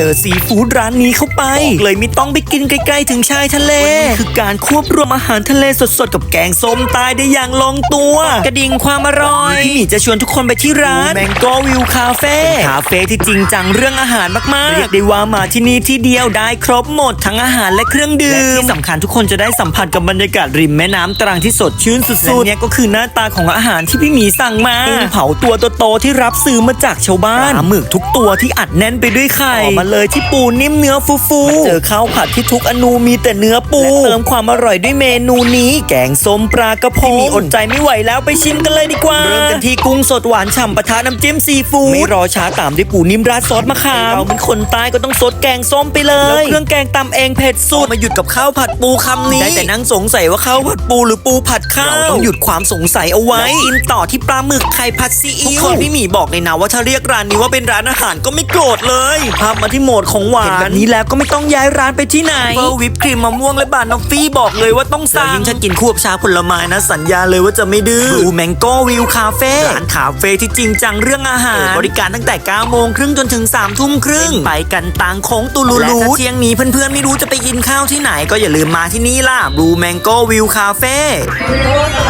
เจอซีฟู้ดร้านนี้เข้าไปบอกเลยไม่ต้องไปกินใกล้ๆถึงชายทะเลนี่คือการควบรวมอาหารทะเลสดๆ กับแกงส้มตายได้อย่างลงตัว กระดิ่งความอร่อยพี่หมีจะชวนทุกคนไปที่ร้านแมงโกวิวคาเฟ่คาเฟ่ที่จริงจังเรื่องอาหารมากๆ เรียกได้ว่ามาที่นี่ที่เดียวได้ครบหมดทั้งอาหารและเครื่องดื่มและที่สำคัญทุกคนจะได้สัมผัสกับบรรยากาศริมแม่น้ำตรังที่สดชื่นสุดๆและเนี่ยก็คือหน้าตาของอาหารที่พี่หมีสั่งมากุ้งเผาตัวโตๆที่รับซื้อมาจากชาวบ้านปลาหมึกทุกตัวที่อัดแน่นไปด้วยไข่ต่อมาเลยที่ปูนิ่มเนื้อฟูๆมาเจอข้าวผัดที่ทุกอนูมีแต่เนื้อปูและเติมความอร่อยด้วยเมนูนี้ แกงส้มปลากระพงพี่หมีอดใจไม่ไหวแล้วไปชิมกันเลยดีกว่า เริ่มกันที่กุ้งสดหวานฉ่ำปะทะน้ำจิ้มซีฟู้ดไม่รอช้าตามด้วยปูนิ่มราดซอสมะขามเราเป็นคนใต้ก็ต้องซดแกงส้มไปเลยแล้วเครื่องแกงตำเองเผ็ดสุดมาหยุดกับข้าวผัดปูคำนี้ได้แต่นั่งสงสัยว่าข้าวผัดปูหรือปูผัดข้าวเราต้องหยุดความสงสัยเอาไว้แล้วกินต่อที่ปลาหมึกไข่ผัดซีอิ๊วทุกคนพี่หมีบอกเลยนะว่าถ้าเรียกร้านนี้ว่าเป็นร้านอาหารก็ไม่โกรธเลยภาพมาที่โหมดของหวานเห็นแบบนี้แล้วก็ไม่ต้องย้ายร้านไปที่ไหนเฟอร์วิปครีมมะม่วงและบานอฟฟี่บอกเลยว่าต้องสั่งยิ่งถ้ากินควบชาผลไม้นะ สัญญาเลยว่าจะไม่ดื้อบลูแมงโก้วิวคาเฟ่ร้านคาเฟ่ที่จริงจังเรื่องอาหาร บริการตั้งแต่9โมงครึ่งจนถึง3ทุ่มครึ่งไปกันตางโค้งตูลูลูและถ้าเที่ยงนี้เพื่อนๆไม่รู้จะไปกินข้าวที่ไหน ก็อย่าลืมมาที่นี่ล่ะบลูแมงโก้วิวคาเฟ่สวัสดีค่ะ